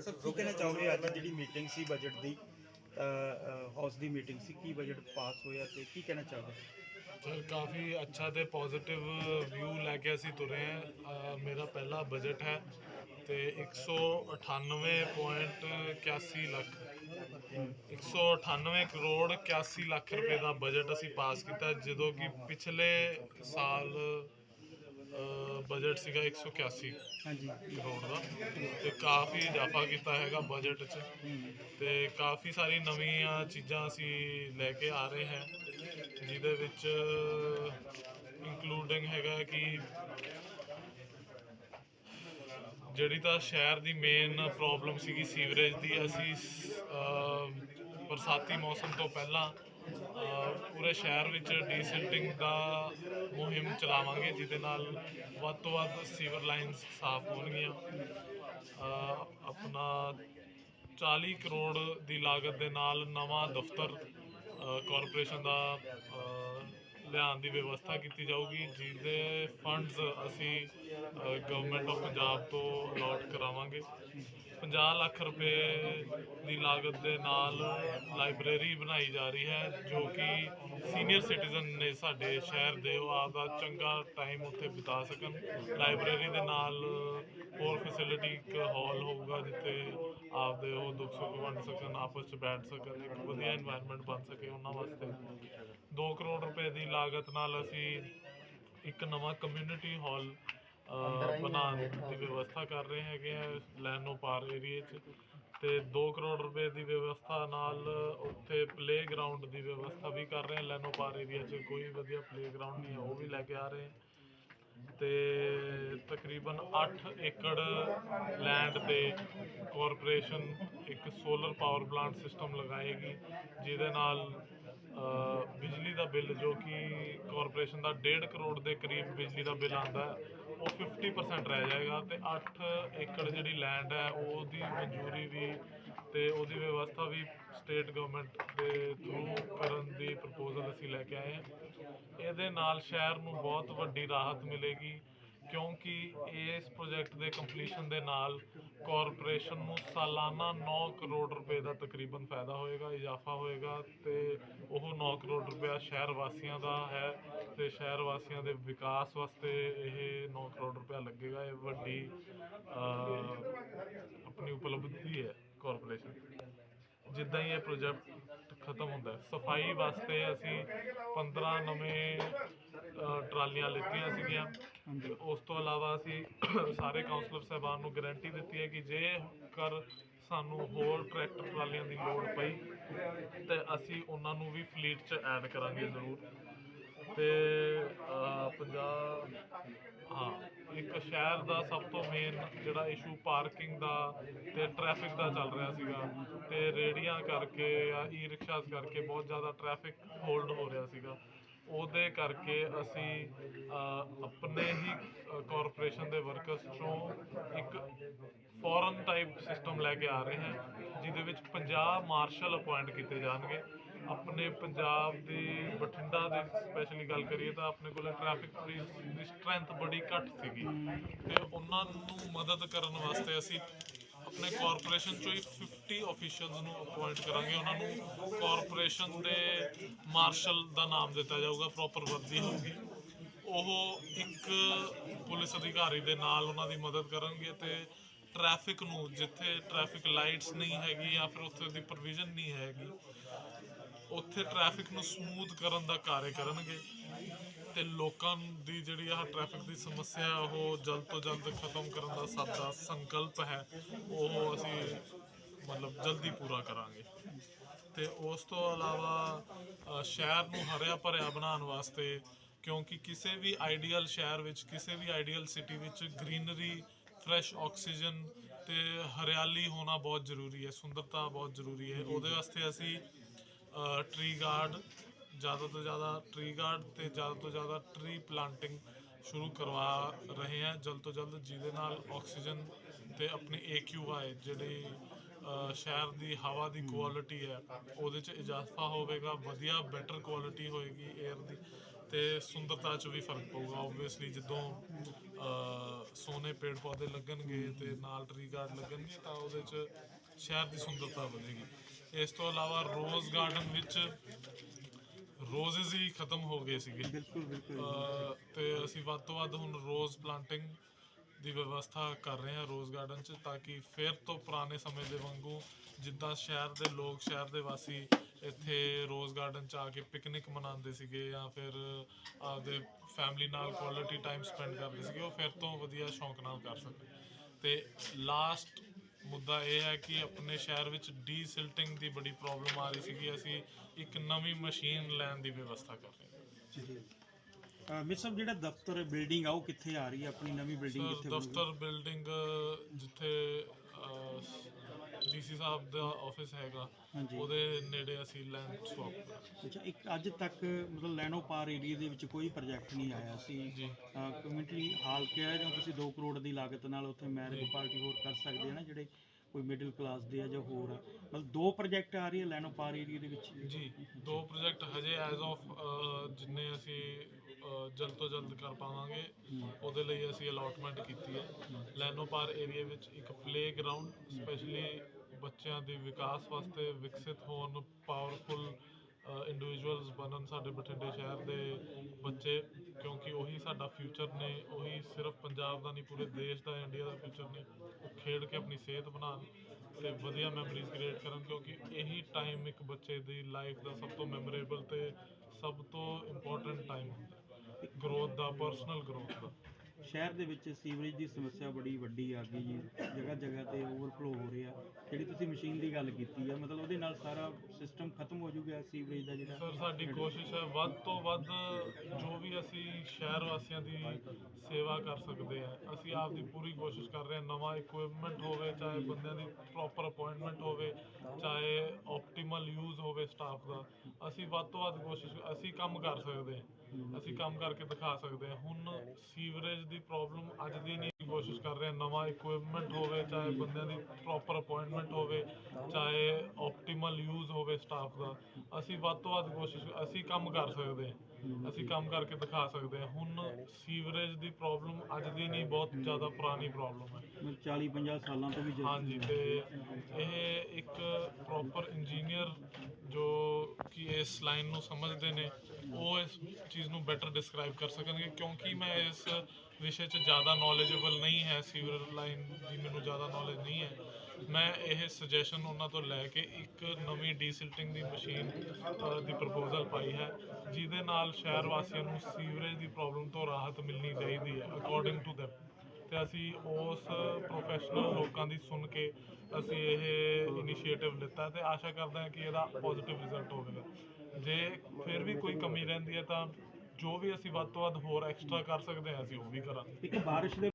Sir ਕੀ ਕਹਿਣਾ ਚਾਹੋਗੇ ਅੱਜ ਜਿਹੜੀ ਮੀਟਿੰਗ ਸੀ ਬਜਟ ਦੀ ਹਾਊਸ ਦੀ ਮੀਟਿੰਗ ਸੀ, ਕੀ ਬਜਟ ਪਾਸ ਹੋਇਆ ਤੇ ਕੀ ਕਹਿਣਾ ਚਾਹੋਗੇ? ਸਰ, ਕਾਫੀ ਅੱਛਾ ਤੇ ਪੋਜ਼ਿਟਿਵ ਵਿਊ ਲੈ ਕੇ ਅਸੀਂ ਤੁਰੇ ਹਾਂ। ਮੇਰਾ ਪਹਿਲਾ ਬਜਟ ਹੈ ਤੇ 198.81 ਲੱਖ। 198 ਕਰੋੜ 81 ਲੱਖ ਰੁਪਏ ਦਾ ਬਜਟ ਅਸੀਂ ਪਾਸ ਕੀਤਾ, ਜਦੋਂ ਕਿ ਪਿਛਲੇ ਸਾਲ ਬਜਟ ਸੀਗਾ 181 ਹਾਂਜੀ। ਕਰੋੜ ਦਾ ਤੇ ਕਾਫੀ ਇਜ਼ਾਫਾ ਕੀਤਾ ਹੈਗਾ ਬਜਟ 'ਚ। ਤੇ ਕਾਫੀ ਸਾਰੀ ਨਵੀਆਂ ਚੀਜ਼ਾਂ ਅਸੀਂ ਲੈ ਕੇ ਆ ਰਹੇ ਹਾਂ ਜਿਹਦੇ ਵਿੱਚ ਇਨਕਲੂਡਿੰਗ ਹੈਗਾ ਕਿ ਜਿਹੜੀ ਤਾਂ ਸ਼ਹਿਰ ਦੀ ਮੇਨ ਪ੍ਰੋਬਲਮ ਸੀਗੀ ਸੀਵਰੇਜ ਦੀ ਅਸੀਂ ਬਰਸਾਤੀ ਮੌਸਮ ਤੋਂ ਪਹਿਲਾਂ ਪੂਰੇ ਸ਼ਹਿਰ ਵਿੱਚ ਡੀਸਿਲਟਿੰਗ ਦਾ ਮੁਹਿੰਮ ਚਲਾਵਾਂਗੇ, ਜਿਹਦੇ ਨਾਲ ਵੱਧ ਤੋਂ ਵੱਧ ਸੀਵਰ ਲਾਈਨਸ ਸਾਫ਼ ਹੋਣਗੀਆਂ। ਆਪਣਾ 40 ਕਰੋੜ ਦੀ ਲਾਗਤ ਦੇ ਨਾਲ ਨਵਾਂ ਦਫ਼ਤਰ ਕਾਰਪੋਰੇਸ਼ਨ ਦਾ ਲਿਆਉਣ ਦੀ ਵਿਵਸਥਾ ਕੀਤੀ ਜਾਊਗੀ, ਜਿਹਦੇ ਫੰਡਸ ਅਸੀਂ ਗਵਰਨਮੈਂਟ ਆਫ ਪੰਜਾਬ ਤੋਂ ਅਲਾਟ ਕਰਾਵਾਂਗੇ। 50 ਲੱਖ ਰੁਪਏ ਦੀ ਲਾਗਤ ਦੇ ਨਾਲ ਲਾਇਬ੍ਰੇਰੀ ਬਣਾਈ ਜਾ ਰਹੀ ਹੈ, ਜੋ ਕਿ ਸੀਨੀਅਰ ਸਿਟੀਜ਼ਨ ਨੇ ਸਾਡੇ ਸ਼ਹਿਰ ਦੇ ਉਹ ਆਪਦਾ ਚੰਗਾ ਟਾਈਮ ਉੱਥੇ ਬਿਤਾ ਸਕਣ। ਲਾਇਬ੍ਰੇਰੀ ਦੇ ਨਾਲ ਹੋਰ ਫੈਸਿਲਿਟੀ ਇੱਕ ਹਾਲ ਹੋਊਗਾ ਜਿੱਥੇ ਆਪਦੇ ਉਹ ਦੁੱਖ ਸੁੱਖ ਵੰਡ ਸਕਣ ਆਪਸ 'ਚ ਬੈਠ ਸਕਣ ਇੱਕ ਵਧੀਆ এনवायरमेंट ਬਣ ਸਕੇ ਉਹਨਾਂ ਵਾਸਤੇ। ਦੋ ਕਰੋੜ ਰੁਪਏ ਦੀ ਲਾਗਤ ਨਾਲ ਅਸੀਂ ਇੱਕ ਨਵਾਂ ਕਮਿਊਨਿਟੀ ਹਾਲ ਬਣਾਉਣ ਦੀ ਵਿਵਸਥਾ ਕਰ ਰਹੇ ਹੈਗੇ ਆ ਲੈਨੋ ਪਾਰ ਏਰੀਏ 'ਚ। ਤੇ ਦੋ ਕਰੋੜ ਰੁਪਏ ਦੀ ਵਿਵਸਥਾ ਨਾਲ ਉੱਥੇ ਪਲੇਗਰਾਉਂਡ ਦੀ ਵਿਵਸਥਾ ਵੀ ਕਰ ਰਹੇ ਹਾਂ ਲੈਨੋ ਪਾਰ ਏਰੀਆ 'ਚ ਕੋਈ ਵਧੀਆ ਪਲੇਗਰਾਉਂਡ ਨਹੀਂ ਹੈ ਉਹ ਵੀ ਲੈ ਕੇ ਆ ਰਹੇ ਹਾਂ ਤੇ ਤਕਰੀਬਨ 8 ਏਕੜ ਲੈਂਡ ਤੇ ਕਾਰਪੋਰੇਸ਼ਨ ਇੱਕ ਸੋਲਰ ਪਾਵਰ ਪਲਾਂਟ ਸਿਸਟਮ ਲਗਾਏਗੀ, ਜਿਹਦੇ ਨਾਲ ਬਿਜਲੀ ਦਾ ਬਿੱਲ ਜੋ ਕਿ ਕਾਰਪੋਰੇਸ਼ਨ ਦਾ 1.5 ਕਰੋੜ ਦੇ ਕਰੀਬ ਬਿਜਲੀ ਦਾ ਬਿੱਲ ਆਂਦਾ ਉਹ 50% ਰਹਿ ਜਾਏਗਾ ਤੇ 8 ਏਕੜ ਜਿਹੜੀ ਲੈਂਡ ਹੈ, ਉਹਦੀ ਮਨਜ਼ੂਰੀ ਵੀ ਤੇ ਉਹਦੀ ਵਿਵਸਥਾ ਵੀ ਸਟੇਟ ਗਵਰਨਮੈਂਟ ਦੇ ਥਰੂ ਕਰਨ ਦੀ ਪ੍ਰਪੋਜ਼ਲ ਅਸੀਂ ਲੈ ਕੇ ਆਏ ਹਾਂ। ਇਹਦੇ ਨਾਲ ਸ਼ਹਿਰ ਨੂੰ ਬਹੁਤ ਵੱਡੀ ਰਾਹਤ ਮਿਲੇਗੀ, ਕਿਉਂਕਿ ਇਸ ਪ੍ਰੋਜੈਕਟ ਦੇ ਕੰਪਲੀਸ਼ਨ ਦੇ ਨਾਲ ਕਾਰਪੋਰੇਸ਼ਨ ਨੂੰ ਸਾਲਾਨਾ 9 ਕਰੋੜ ਰੁਪਏ ਦਾ ਤਕਰੀਬਨ ਫਾਇਦਾ ਹੋਏਗਾ, ਇਜ਼ਾਫਾ ਹੋਏਗਾ ਤੇ ਉਹ 9 ਕਰੋੜ ਰੁਪਏ ਸ਼ਹਿਰ ਵਾਸੀਆਂ ਦਾ ਹੈ ਤੇ ਸ਼ਹਿਰ ਵਾਸੀਆਂ ਦੇ ਵਿਕਾਸ ਵਾਸਤੇ ਇਹ 9 ਕਰੋੜ ਰੁਪਏ ਲੱਗੇਗਾ, ਇਹ ਵੱਡੀ ਆਪਣੀ ਉਪਲਬਧੀ ਹੈ। ਕਾਰਪੋਰੇਸ਼ਨ। ਜਿੱਦਾਂ ਹੀ ਇਹ ਪ੍ਰੋਜੈਕਟ ਖਤਮ ਹੁੰਦਾ ਹੈ। ਸਫ਼ਾਈ ਵਾਸਤੇ ਅਸੀਂ 15 ਨਵੇਂ ਟਰਾਲੀਆਂ ਲਿੱਤੀਆਂ ਸੀਗੀਆਂ। ਤੇ ਉਸ ਤੋਂ ਇਲਾਵਾ ਅਸੀਂ ਸਾਰੇ ਕਾਉਂਸਲਰ ਸਾਹਿਬਾਨ ਨੂੰ ਗਾਰੰਟੀ ਦਿੱਤੀ ਹੈ ਕਿ ਜੇ ਕਰ ਸਾਨੂੰ ਹੋਰ ਟਰੈਕਟਰ ਟਰਾਲੀਆਂ ਦੀ ਲੋੜ ਪਈ ਤੇ ਅਸੀਂ ਉਹਨਾਂ ਨੂੰ ਵੀ ਫਲੀਟ 'ਚ ਐਡ ਕਰਾਂਗੇ ਜ਼ਰੂਰ। ਤੇ ਅ, ਪੰਜਾਬ ਹਾਂ ਇੱਕ ਸ਼ਹਿਰ ਦਾ ਸਭ ਤੋਂ ਮੇਨ ਜਿਹੜਾ ਇਸ਼ੂ ਪਾਰਕਿੰਗ ਦਾ ਤੇ ਟ੍ਰੈਫਿਕ ਦਾ ਚੱਲ ਰਿਹਾ ਸੀਗਾ ਤੇ ਰੇੜੀਆਂ ਕਰਕੇ ਜਾਂ ਈ ਰਿਕਸ਼ਾਸ ਕਰਕੇ ਬਹੁਤ ਜ਼ਿਆਦਾ ਟ੍ਰੈਫਿਕ ਹੋਲਡ ਹੋ ਰਿਹਾ ਸੀਗਾ। ਉਹਦੇ ਕਰਕੇ ਅਸੀਂ ਆਪਣੇ ਹੀ ਕਾਰਪੋਰੇਸ਼ਨ ਦੇ ਵਰਕਰਸ ਤੋਂ ਇੱਕ ਫੋਰਨ ਟਾਈਪ ਸਿਸਟਮ ਲੈ ਕੇ ਆ ਰਹੇ ਹਾਂ ਜਿਹਦੇ ਵਿੱਚ 50 ਮਾਰਸ਼ਲ ਅਪਾਇੰਟ ਕੀਤੇ ਜਾਣਗੇ। ਆਪਣੇ ਪੰਜਾਬ ਦੀ ਬਠਿੰਡਾ ਦੀ ਸਪੈਸ਼ਲੀ ਗੱਲ ਕਰੀਏ ਤਾਂ ਆਪਣੇ ਕੋਲ ਟ੍ਰੈਫਿਕ ਪੁਲਿਸ ਦੀ ਸਟਰੈਂਥ ਬੜੀ ਘੱਟ ਸੀਗੀ ਤੇ ਉਹਨਾਂ ਨੂੰ ਮਦਦ ਕਰਨ ਵਾਸਤੇ ਅਸੀਂ ਆਪਣੇ ਕਾਰਪੋਰੇਸ਼ਨ ਚੋਂ ਹੀ 50 ਆਫੀਸ਼ੀਅਲਸ ਨੂੰ ਅਪਾਇੰਟ ਕਰਾਂਗੇ। ਉਹਨਾਂ ਨੂੰ ਕਾਰਪੋਰੇਸ਼ਨ ਦੇ ਮਾਰਸ਼ਲ ਦਾ ਨਾਮ ਦਿੱਤਾ ਜਾਊਗਾ ਪ੍ਰੋਪਰ ਵਰਦੀ ਹੋਊਗੀ। ਉਹ ਇੱਕ ਪੁਲਿਸ ਅਧਿਕਾਰੀ ਦੇ ਨਾਲ ਉਹਨਾਂ ਦੀ ਮਦਦ ਕਰਨਗੇ ਤੇ ਟ੍ਰੈਫਿਕ ਨੂੰ, ਜਿੱਥੇ ਟ੍ਰੈਫਿਕ ਲਾਈਟਸ ਨਹੀਂ ਹੈਗੀ ਜਾਂ ਫਿਰ ਉੱਥੇ ਦੀ ਪ੍ਰੋਵੀਜ਼ਨ ਨਹੀਂ ਹੈਗੀ ਉੱਥੇ ਟ੍ਰੈਫਿਕ ਨੂੰ ਸਮੂਥ ਕਰਨ ਦਾ ਕਾਰਜ ਕਰਨਗੇ ਤੇ ਲੋਕਾਂ ਦੀ ਜਿਹੜੀ ਆ ਟ੍ਰੈਫਿਕ ਦੀ ਸਮੱਸਿਆ, ਉਹ ਜਲਦ ਤੋਂ ਜਲਦ ਖਤਮ ਕਰਨ ਦਾ ਸਾਡਾ ਸੰਕਲਪ ਹੈ, ਉਹ ਅਸੀਂ ਮਤਲਬ ਜਲਦੀ ਪੂਰਾ ਕਰਾਂਗੇ। ਤੇ ਉਸ ਤੋਂ ਇਲਾਵਾ ਸ਼ਹਿਰ ਨੂੰ ਹਰਿਆ ਭਰਿਆ ਬਣਾਉਣ ਵਾਸਤੇ ਕਿਉਂਕਿ ਕਿਸੇ ਵੀ ਆਈਡੀਅਲ ਸ਼ਹਿਰ ਵਿੱਚ, ਕਿਸੇ ਵੀ ਆਈਡੀਅਲ ਸਿਟੀ ਵਿੱਚ ਗ੍ਰੀਨਰੀ ਫਰੈਸ਼ ਆਕਸੀਜਨ ਤੇ ਹਰਿਆਲੀ ਹੋਣਾ ਬਹੁਤ ਜ਼ਰੂਰੀ ਹੈ, ਸੁੰਦਰਤਾ ਬਹੁਤ ਜ਼ਰੂਰੀ ਹੈ। ਉਹਦੇ ਵਾਸਤੇ ਅਸੀਂ ਟਰੀ ਗਾਰਡ ਜ਼ਿਆਦਾ ਤੋਂ ਜ਼ਿਆਦਾ ਟਰੀ ਗਾਰਡ ਤੇ ਜ਼ਿਆਦਾ ਤੋਂ ਜ਼ਿਆਦਾ ਟਰੀ ਪਲਾਂਟਿੰਗ ਸ਼ੁਰੂ ਕਰਵਾ ਰਹੇ ਹਾਂ ਜਲਦ ਤੋਂ ਜਲਦ ਜਿਹਦੇ ਨਾਲ ਆਕਸੀਜਨ ਤੇ ਆਪਣੀ AQI ਜਿਹੜੀ ਸ਼ਹਿਰ ਦੀ ਹਵਾ ਦੀ ਕੁਆਲਿਟੀ ਹੈ ਉਹਦੇ ਚ ਇਜ਼ਾਫਾ ਹੋਵੇਗਾ ਵਧੀਆ ਬੈਟਰ ਕੁਆਲਿਟੀ ਹੋਏਗੀ 에ਅਰ ਦੀ ਤੇ ਸੁੰਦਰਤਾ 'ਚ ਵੀ ਫ਼ਰਕ ਪਊਗਾ। ਆਬਵੀਅਸਲੀ ਜਦੋਂ ਸੋਨੇ ਪੇੜ ਪੌਦੇ ਲੱਗਣਗੇ ਤੇ ਨਾਲ ਟਰੀ ਗਾਰਡ ਲੱਗਣਗੇ ਤਾਂ ਉਹਦੇ 'ਚ ਸ਼ਹਿਰ ਦੀ ਸੁੰਦਰਤਾ ਵਧੇਗੀ। ਇਸ ਤੋਂ ਇਲਾਵਾ ਰੋਜ਼ ਗਾਰਡਨ ਵਿੱਚ ਰੋਜ਼ਸ ਹੀ ਖਤਮ ਹੋ ਗਏ ਸੀਗੇ। ਬਿਲਕੁਲ ਤੇ ਅਸੀਂ ਵੱਧ ਤੋਂ ਵੱਧ ਹੁਣ ਰੋਜ਼ ਪਲਾਂਟਿੰਗ ਦੀ ਵਿਵਸਥਾ ਕਰ ਰਹੇ ਹਾਂ ਰੋਜ਼ ਗਾਰਡਨ 'ਚ ਤਾਂ ਕਿ ਫਿਰ ਤੋਂ ਪੁਰਾਣੇ ਸਮੇਂ ਦੇ ਵਾਂਗੂ ਜਿੱਦਾਂ ਸ਼ਹਿਰ ਦੇ ਲੋਕ ਸ਼ਹਿਰ ਦੇ ਵਾਸੀ ਇੱਥੇ ਰੋਜ਼ ਗਾਰਡਨ 'ਚ ਆ ਕੇ ਪਿਕਨਿਕ ਮਨਾਉਂਦੇ ਸੀਗੇ ਜਾਂ ਫਿਰ ਆਪਦੇ ਫੈਮਿਲੀ ਨਾਲ ਕੁਆਲਿਟੀ ਟਾਈਮ ਸਪੈਂਡ ਕਰਦੇ ਸੀਗੇ ਉਹ ਫਿਰ ਤੋਂ ਵਧੀਆ ਸ਼ੌਂਕ ਨਾਲ ਕਰ ਸਕਣ ਤੇ ਲਾਸਟ ਮੁੱਦਾ ਇਹ ਹੈ ਕਿ ਆਪਣੇ ਸ਼ਹਿਰ ਵਿੱਚ ਡੀਸਿਲਟਿੰਗ ਦੀ ਬੜੀ ਪ੍ਰੋਬਲਮ ਆ ਰਹੀ ਸੀਗੀ। ਅਸੀਂ ਇੱਕ ਨਵੀਂ ਮਸ਼ੀਨ ਲੈਣ ਦੀ ਵਿਵਸਥਾ ਕਰ ਰਹੇ ਹਾਂ। ਜੀ ਮਿਸ ਸਾਹਿਬ ਜਿਹੜਾ ਦਫ਼ਤਰ ਬਿਲਡਿੰਗ ਆ ਉਹ ਕਿੱਥੇ ਆ ਰਹੀ ਹੈ? ਆਪਣੀ ਨਵੀਂ ਬਿਲਡਿੰਗ ਕਿੱਥੇ? ਦਫ਼ਤਰ ਬਿਲਡਿੰਗ ਜਿੱਥੇ ਡੀਸੀ ਸਾਹਿਬ ਦਾ ਆਫਿਸ ਹੈਗਾ ਹਾਂਜੀ। ਉਹਦੇ ਨੇੜੇ ਅਸੀਂ ਲੈਂਡ ਸਵਾਪ ਅੱਛਾ ਇੱਕ ਅੱਜ ਤੱਕ ਮਤਲਬ ਲੈਣੋ ਪਾਰ ਏਰੀਆ ਦੇ ਵਿੱਚ ਕੋਈ ਪ੍ਰੋਜੈਕਟ ਨਹੀਂ ਆਇਆ ਸੀ। ਜੀ। ਕਮਿਊਨਿਟੀ ਹਾਲ ਕਿਹਾ ਜਾਂ ਤੁਸੀਂ 2 ਕਰੋੜ ਦੀ ਲਾਗਤ ਨਾਲ ਉੱਥੇ ਮੈਰਿਜ ਜੀ। ਪਾਰਟੀ ਹੋਰ ਕਰ ਸਕਦੇ ਆ ਨਾ ਜਿਹੜੇ ਕੋਈ ਮਿਡਲ ਕਲਾਸ ਦੇ ਆ ਜਾਂ ਹੋਰ ਆ? ਮਤਲਬ ਦੋ ਪ੍ਰੋਜੈਕਟ ਆ ਰਹੀ ਹੈ ਲੈਣੋ ਪਾਰ ਏਰੀਆ ਦੇ ਵਿੱਚ। ਜੀ ਦੋ ਪ੍ਰੋਜੈਕਟ ਹਜੇ ਐਜ਼ ਆਫ ਜਿੰਨੇ ਅਸੀਂ ਅਹ, ਜਲਦ ਤੋਂ ਜਲਦ ਕਰ ਪਾਵਾਂਗੇ ਹੂੰ। ਉਹਦੇ ਲਈ ਅਸੀਂ ਅਲਾਟਮੈਂਟ ਕੀਤੀ ਹੈ। ਲੈਨੋ ਪਾਰ ਏਰੀਆ ਵਿੱਚ ਇੱਕ ਪਲੇ ਗਰਾਊਂਡ ਸਪੈਸ਼ਲੀ ਬੱਚਿਆਂ ਦੇ ਵਿਕਾਸ ਵਾਸਤੇ ਵਿਕਸਿਤ ਹੋਣ ਪਾਵਰਫੁਲ ਇੰਡੀਵਿਜੂਅਲਸ ਬਣਨ ਸਾਡੇ ਬਠਿੰਡੇ ਸ਼ਹਿਰ ਦੇ ਬੱਚੇ, ਕਿਉਂਕਿ ਉਹੀ ਸਾਡਾ ਫਿਊਚਰ ਨੇ, ਉਹੀ ਸਿਰਫ ਪੰਜਾਬ ਦਾ ਨਹੀਂ, ਪੂਰੇ ਦੇਸ਼ ਦਾ ਇੰਡੀਆ ਦਾ ਫਿਊਚਰ ਨੇ। ਉਹ ਖੇਡ ਕੇ ਆਪਣੀ ਸਿਹਤ ਬਣਾਉਣ ਤੇ ਵਧੀਆ ਮੈਮਰੀਜ਼ ਕ੍ਰੀਏਟ ਕਰਨ, ਕਿਉਂਕਿ ਇਹੀ ਟਾਈਮ ਇੱਕ ਬੱਚੇ ਦੀ ਲਾਈਫ ਦਾ ਸਭ ਤੋਂ ਮੈਮੋਰੇਬਲ ਤੇ ਸਭ ਤੋਂ ਇੰਪੋਰਟੈਂਟ ਟਾਈਮ ਹੁੰਦਾ। ਗਰੋਥ ਦਾ ਪਰਸਨਲ ਗਰੋਥ ਦਾ। ਸ਼ਹਿਰ ਦੇ ਵਿੱਚ ਸੀਵਰੇਜ ਦੀ ਸਮੱਸਿਆ ਬੜੀ ਵੱਡੀ ਆ ਗਈ ਜੀ ਜਗ੍ਹਾ ਜਗ੍ਹਾ ਤੇ ਓਵਰਫਲੋ ਹੋ ਰਿਹਾ। ਜਿਹੜੀ ਤੁਸੀਂ ਮਸ਼ੀਨ ਦੀ ਗੱਲ ਕੀਤੀ ਆ ਮਤਲਬ ਉਹਦੇ ਨਾਲ ਸਾਰਾ ਸਿਸਟਮ ਖਤਮ ਹੋ ਜਾਊਗਾ ਸੀਵਰੇਜ ਦਾ ਜਿਹੜਾ? ਸਰ ਸਾਡੀ ਕੋਸ਼ਿਸ਼ ਹੈ ਵੱਧ ਤੋਂ ਵੱਧ ਜੋ ਵੀ ਅਸੀਂ ਸ਼ਹਿਰ ਵਾਸੀਆਂ ਦੀ ਸੇਵਾ ਕਰ ਸਕਦੇ ਆ ਅਸੀਂ ਆਪ ਦੀ ਪੂਰੀ ਕੋਸ਼ਿਸ਼ ਕਰ ਰਹੇ ਹਾਂ ਨਵਾਂ ਇਕਵਿਪਮੈਂਟ ਹੋਵੇ ਚਾਹੇ ਬੰਦਿਆਂ ਦੀ ਪ੍ਰੋਪਰ ਅਪਾਇੰਟਮੈਂਟ ਹੋਵੇ ਚਾਹੇ ਆਪਟੀਮਲ ਯੂਜ਼ ਹੋਵੇ ਸਟਾਫ ਦਾ ਅਸੀਂ ਵੱਧ ਤੋਂ ਵੱਧ ਕੋਸ਼ਿਸ਼ ਅਸੀਂ ਕੰਮ ਕਰ ਸਕਦੇ ਹਾਂ। ਅਸੀਂ ਕੰਮ ਕਰਕੇ ਦਿਖਾ ਸਕਦੇ ਹਾਂ। ਹੁਣ ਸੀਵਰੇਜ ਦੀ ਪ੍ਰੋਬਲਮ ਅੱਜ ਦੀ ਨਹੀਂ ਕੋਸ਼ਿਸ਼ ਕਰ ਰਹੇ ਨਵਾਂ ਇਕਵਿਪਮੈਂਟ ਹੋਵੇ ਚਾਹੇ ਬੰਦਿਆਂ ਦੀ ਪ੍ਰੋਪਰ ਅਪਾਇੰਟਮੈਂਟ ਹੋਵੇ ਚਾਹੇ ਆਪਟੀਮਲ ਯੂਜ਼ ਹੋਵੇ ਸਟਾਫ ਦਾ। ਅਸੀਂ ਵੱਧ ਤੋਂ ਵੱਧ ਕੋਸ਼ਿਸ਼ ਅਸੀਂ ਕੰਮ ਕਰ ਸਕਦੇ ਹਾਂ। ਅਸੀਂ ਕੰਮ ਕਰਕੇ ਦਿਖਾ ਸਕਦੇ ਹਾਂ। ਹੁਣ ਸੀਵਰੇਜ ਦੀ ਪ੍ਰੋਬਲਮ ਅੱਜ ਦੀ ਨਹੀਂ ਬਹੁਤ ਜ਼ਿਆਦਾ ਪੁਰਾਣੀ ਪ੍ਰੋਬਲਮ ਹੈ। 40 50 ਸਾਲਾਂ ਤੋਂ ਵੀ ਜ਼ਿਆਦਾ ਹਾਂਜੀ ਤੇ ਇਹ ਇੱਕ ਪ੍ਰੋਪਰ ਇੰਜੀਨੀਅਰ ਜੋ ਕਿ ਇਸ ਲਾਈਨ ਨੂੰ ਸਮਝਦੇ ਨੇ ਉਹ ਇਸ ਚੀਜ਼ ਨੂੰ ਬੈਟਰ ਡਿਸਕ੍ਰਾਈਬ ਕਰ ਸਕਣਗੇ। ਕਿਉਂਕਿ ਮੈਂ ਇਸ ਵਿਸ਼ੇ 'ਚ ਜ਼ਿਆਦਾ ਨੌਲੇਜੇਬਲ ਨਹੀਂ ਹੈ ਸੀਵਰ ਲਾਈਨ ਦੀ ਮੈਨੂੰ ਜ਼ਿਆਦਾ ਨੌਲੇਜ ਨਹੀਂ ਹੈ। ਮੈਂ ਇਹ ਸੁਜੈਸ਼ਨ ਉਹਨਾਂ ਤੋਂ ਲੈ ਕੇ ਇੱਕ ਨਵੀਂ ਡੀਸਿਲਟਿੰਗ ਦੀ ਮਸ਼ੀਨ ਦੀ ਪ੍ਰਪੋਜ਼ਲ ਪਾਈ ਹੈ, ਜਿਹਦੇ ਨਾਲ ਸ਼ਹਿਰ ਵਾਸੀਆਂ ਨੂੰ ਸੀਵਰੇਜ ਦੀ ਪ੍ਰੋਬਲਮ ਤੋਂ ਰਾਹਤ ਮਿਲਣੀ ਚਾਹੀਦੀ ਹੈ ਅਕੋਰਡਿੰਗ ਟੂ ਦੈਮ ਤੇ ਅਸੀਂ ਉਸ ਪ੍ਰੋਫੈਸ਼ਨਲ ਲੋਕਾਂ ਦੀ ਸੁਣ ਕੇ ਅਸੀਂ ਇਹ ਇਨੀਸ਼ੀਏਟਿਵ ਲਿੱਤਾ ਤੇ ਆਸ਼ਾ ਕਰਦਾ ਹਾਂ ਕਿ ਇਹਦਾ ਪੋਜ਼ਿਟਿਵ ਰਿਜ਼ਲਟ ਹੋਵੇਗਾ। ਜੇ ਫਿਰ ਵੀ ਕੋਈ ਕਮੀ ਰਹਿੰਦੀ ਹੈ ਤਾਂ ਜੋ ਵੀ ਅਸੀਂ ਵੱਧ ਤੋਂ ਵੱਧ ਹੋਰ ਐਕਸਟਰਾ ਕਰ ਸਕਦੇ ਹਾਂ, ਅਸੀਂ ਉਹ ਵੀ ਕਰਾਂਗੇ। ਇੱਕ ਬਾਰਿਸ਼ ਦੇ